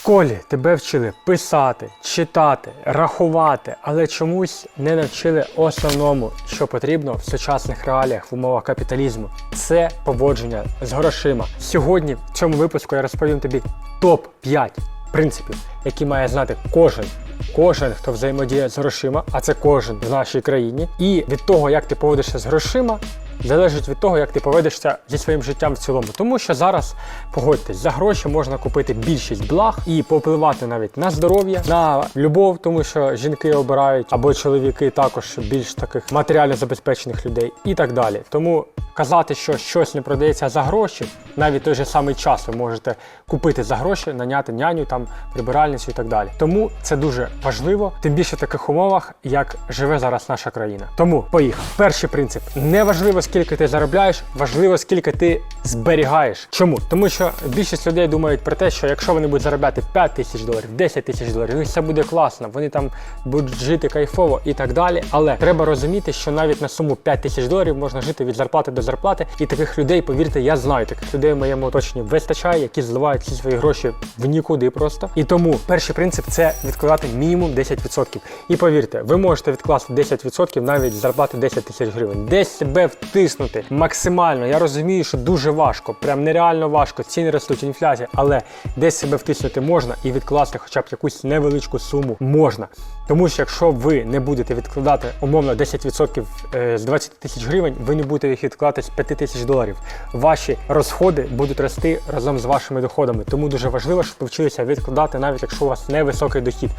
школі тебе вчили писати, читати, рахувати, але чомусь не навчили основному, що потрібно в сучасних реаліях в умовах капіталізму. Це поводження з грошима. Сьогодні в цьому випуску я розповім тобі топ 5 принципів, які має знати кожен. Кожен, хто взаємодіє з грошима, а це кожен в нашій країні, і від того, як ти поводишся з грошима, залежить від того, як ти поведешся зі своїм життям в цілому. Тому що зараз, погодьтесь, за гроші можна купити більшість благ і попливати навіть на здоров'я, на любов, тому що жінки обирають або чоловіки також більш таких матеріально забезпечених людей і так далі. Тому казати, що щось не продається за гроші, навіть той же самий час ви можете купити за гроші, наняти няню, там прибиральницю і так далі. Тому це дуже важливо, тим більше в таких умовах, як живе зараз наша країна. Тому поїхав. Перший принцип: не важливо, скільки ти заробляєш, важливо, скільки ти зберігаєш. Чому? Тому що більшість людей думають про те, що якщо вони будуть заробляти 5 тисяч доларів, 10 тисяч доларів, ну все буде класно, вони там будуть жити кайфово і так далі. Але треба розуміти, що навіть на суму 5 тисяч доларів можна жити від зарплати до зарплати. І таких людей, повірте, я знаю, таких людей в моєму оточенні вистачає, які зливають всі свої гроші в нікуди просто. І тому перший принцип це відкладати мінімум 10%. І повірте, ви можете відкласти 10% навіть зарплати 10 тисяч гривень. Десь себе втиснути максимально. Я розумію, що дуже важко, прям нереально важко. Ціни ростуть, інфляція, але десь себе втиснути можна і відкласти хоча б якусь невеличку суму можна. Тому що якщо ви не будете відкладати умовно 10% е, з 20 тисяч гривень, ви не будете їх відкладати з 5 тисяч доларів. Ваші розходи будуть рости разом з вашими доходами. Тому дуже важливо, щоб вчилися відкладати, навіть якщо у вас невисокий дохід.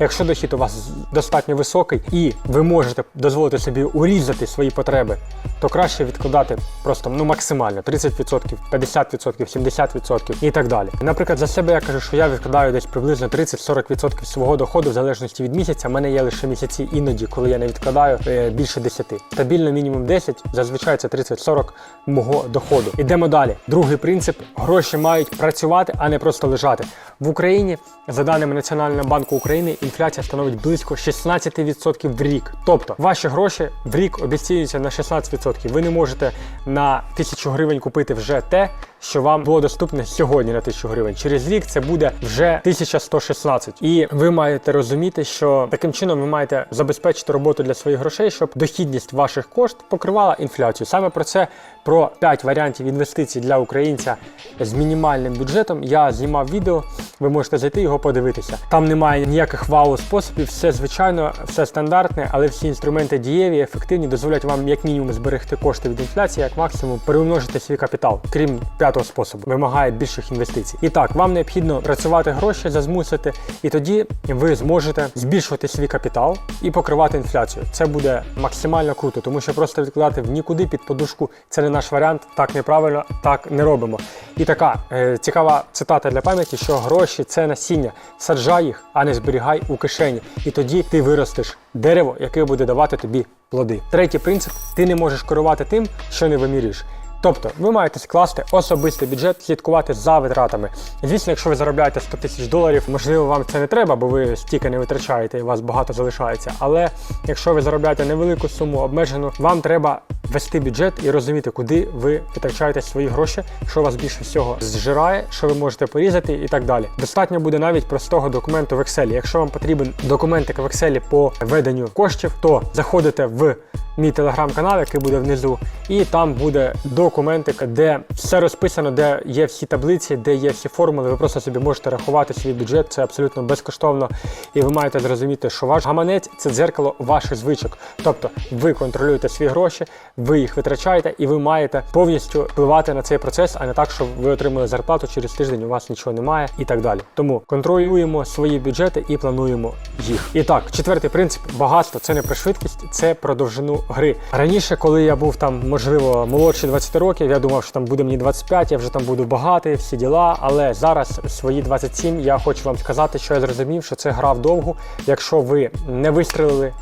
Якщо дохід у вас достатньо високий і ви можете дозволити собі урізати свої потреби, то краще відкладати просто ну максимально 30%, 50%, 70% і так далі. Наприклад, за себе я кажу, що я відкладаю десь приблизно 30-40% свого доходу в залежності від місяця. У мене є лише місяці іноді, коли я не відкладаю е, більше 10. Стабільно мінімум 10, зазвичай це 30-40 мого доходу. Ідемо далі. Другий принцип: гроші мають працювати, а не просто лежати. В Україні, за даними Національного банку України, інфляція становить близько 16% в рік. Тобто ваші гроші в рік обіцінюються на 16%. Ви не можете на 1000 гривень купити вже те, що вам було доступне сьогодні на 1000 гривень. Через рік це буде вже 1116. І ви маєте розуміти, що таким чином ви маєте забезпечити роботу для своїх грошей, щоб дохідність ваших кошт покривала інфляцію. Саме про це про 5 варіантів інвестицій для українця з мінімальним бюджетом. Я знімав відео. Ви можете зайти його подивитися. Там немає ніяких вау способів, все звичайно, все стандартне, але всі інструменти дієві, ефективні, дозволять вам як мінімум зберегти кошти від інфляції, як максимум перемножити свій капітал, крім п'ятого способу, вимагає більших інвестицій. І так, вам необхідно працювати гроші, зазмусити, і тоді ви зможете збільшувати свій капітал і покривати інфляцію. Це буде максимально круто, тому що просто відкладати в нікуди під подушку це не наш варіант, так неправильно, так не робимо. І така е, цікава цитата для пам'яті, що гроші це насіння. Саджай їх, а не зберігай у кишені. І тоді ти виростеш дерево, яке буде давати тобі плоди. Третій принцип: ти не можеш керувати тим, що не вимірюєш. Тобто ви маєте скласти особистий бюджет, слідкувати за витратами. Звісно, якщо ви заробляєте 100 тисяч доларів, можливо, вам це не треба, бо ви стільки не витрачаєте і у вас багато залишається. Але якщо ви заробляєте невелику суму обмежену, вам треба вести бюджет і розуміти, куди ви витрачаєте свої гроші, що вас більше всього зжирає, що ви можете порізати і так далі. Достатньо буде навіть простого документу в Excel. Якщо вам потрібен документик в Excel по веденню коштів, то заходите в мій телеграм-канал, який буде внизу, і там буде документик, де все розписано, де є всі таблиці, де є всі формули. Ви просто собі можете рахувати свій бюджет, це абсолютно безкоштовно. І ви маєте зрозуміти, що ваш гаманець це дзеркало ваших звичок. Тобто ви контролюєте свої гроші, ви їх витрачаєте, і ви маєте повністю впливати на цей процес, а не так, щоб ви отримали зарплату через тиждень, у вас нічого немає і так далі. Тому контролюємо свої бюджети і плануємо їх. І так, четвертий принцип багатство це не про швидкість, це про довжину гри. Раніше, коли я був там, можливо, молодший 20 років, я думав, що там буде мені 25, я вже там буду багатий, всі діла. Але зараз свої 27 я хочу вам сказати, що я зрозумів, що це гра вдовгу. Якщо ви не вистрелили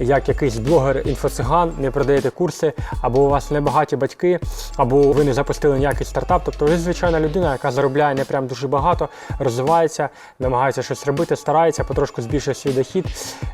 як якийсь блогер інфоциган, не продаєте курси, або у вас небагаті батьки, або ви не запустили ніякий стартап. Тобто ви звичайна людина, яка заробляє не прям дуже багато, розвивається, намагається щось робити, старається, потрошку збільшує свій дохід.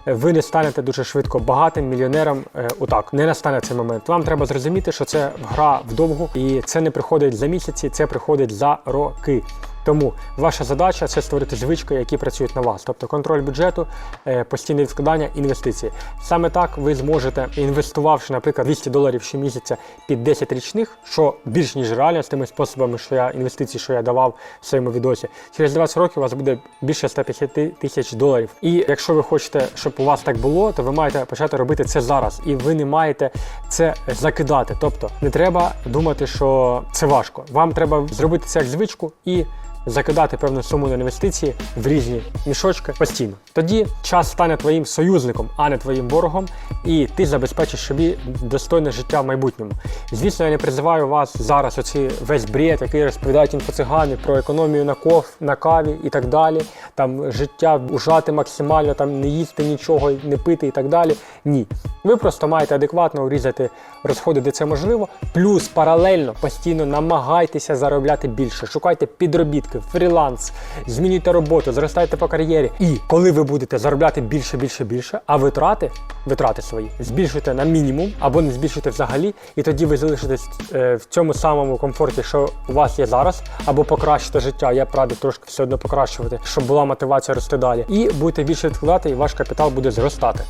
Ви не станете дуже швидко багатим мільйонером. е, Отак не настане цей момент. Вам треба зрозуміти, що це гра вдовгу, і це не приходить за місяці, це приходить за роки. Тому ваша задача це створити звички, які працюють на вас, тобто контроль бюджету, е, постійне відкладання інвестицій. Саме так ви зможете, інвестувавши, наприклад, 200 доларів щомісяця під 10 річних, що більш ніж реально з тими способами, що я інвестиції, що я давав в своєму відосі. Через 20 років у вас буде більше 150 тисяч доларів. І якщо ви хочете, щоб у вас так було, то ви маєте почати робити це зараз, і ви не маєте це закидати. Тобто не треба думати, що це важко. Вам треба зробити це як звичку і закидати певну суму на інвестиції в різні мішочки постійно. Тоді час стане твоїм союзником, а не твоїм ворогом, і ти забезпечиш собі достойне життя в майбутньому. Звісно, я не призиваю вас зараз оці весь бред, який розповідають інфоцигани про економію на ков, на каві і так далі. Там життя ужати максимально, там не їсти нічого, не пити і так далі. Ні. Ви просто маєте адекватно урізати розходи, де це можливо. Плюс паралельно постійно намагайтеся заробляти більше. Шукайте підробітки, фріланс, змінюйте роботу, зростайте по кар'єрі. І коли ви будете заробляти більше, більше, більше, а витрати, витрати свої, збільшуйте на мінімум або не збільшуйте взагалі, і тоді ви залишитесь е, в цьому самому комфорті, що у вас є зараз, або покращите життя. Я радий трошки все одно покращувати, щоб була мотивація рости далі. І будете більше відкладати, і ваш капітал буде зростати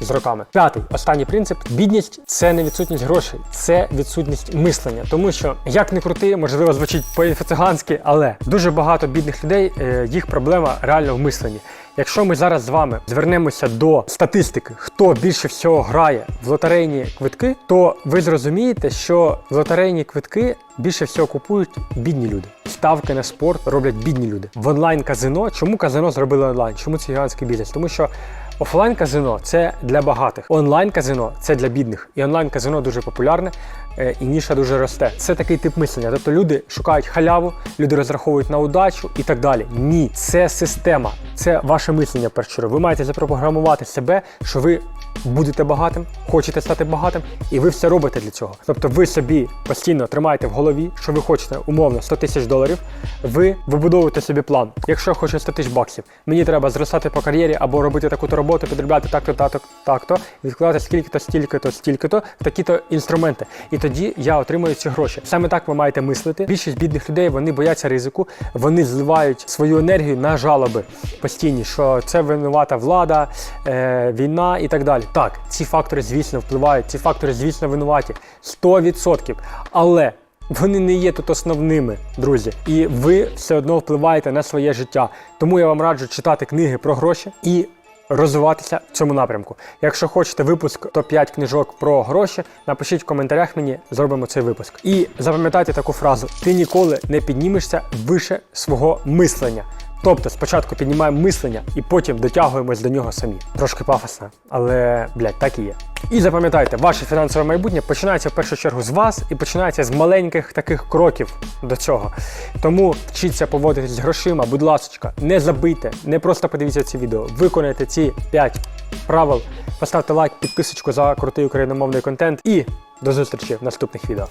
з роками. П'ятий останній принцип: бідність це не відсутність грошей, це відсутність мислення. Тому що як не крути, можливо, звучить по-інфоциганськи, але дуже багато бідних людей, е, їх проблема реально в мисленні. Якщо ми зараз з вами звернемося до статистики, хто більше всього грає в лотерейні квитки, то ви зрозумієте, що лотерейні квитки більше всього купують бідні люди. Ставки на спорт роблять бідні люди. В онлайн казино. Чому казино зробили онлайн? Чому це гігантський бізнес? Тому що Офлайн казино це для багатих, онлайн казино це для бідних. І онлайн казино дуже популярне е, і ніша дуже росте. Це такий тип мислення. Тобто люди шукають халяву, люди розраховують на удачу і так далі. Ні, це система, це ваше мислення першу. Ви маєте запрограмувати себе, що ви будете багатим, хочете стати багатим, і ви все робите для цього. Тобто, ви собі постійно тримаєте в голові, що ви хочете умовно 100 тисяч доларів. Ви вибудовуєте собі план. Якщо я хочу 100 тисяч баксів, мені треба зростати по кар'єрі або робити таку-то роботу, підробляти так-то, так-то, так-то, відкладати стільки-то, стільки-то, в такі-то інструменти. І тоді я отримую ці гроші. Саме так ви маєте мислити. Більшість бідних людей вони бояться ризику, вони зливають свою енергію на жалоби постійні, що це винувата влада, е, війна і так далі. Так, ці фактори, звісно, впливають, ці фактори, звісно, винуваті 100%. Але вони не є тут основними, друзі, і ви все одно впливаєте на своє життя. Тому я вам раджу читати книги про гроші і розвиватися в цьому напрямку. Якщо хочете випуск топ-5 книжок про гроші, напишіть в коментарях мені, зробимо цей випуск. І запам'ятайте таку фразу: ти ніколи не піднімешся вище свого мислення. Тобто спочатку піднімаємо мислення і потім дотягуємось до нього самі. Трошки пафосно, але блядь, так і є. І запам'ятайте, ваше фінансове майбутнє починається в першу чергу з вас і починається з маленьких таких кроків до цього. Тому вчіться поводитись з грошима, будь ласка, не забийте, не просто подивіться ці відео, виконайте ці 5 правил, поставте лайк, підписочку за крутий україномовний контент і до зустрічі в наступних відео.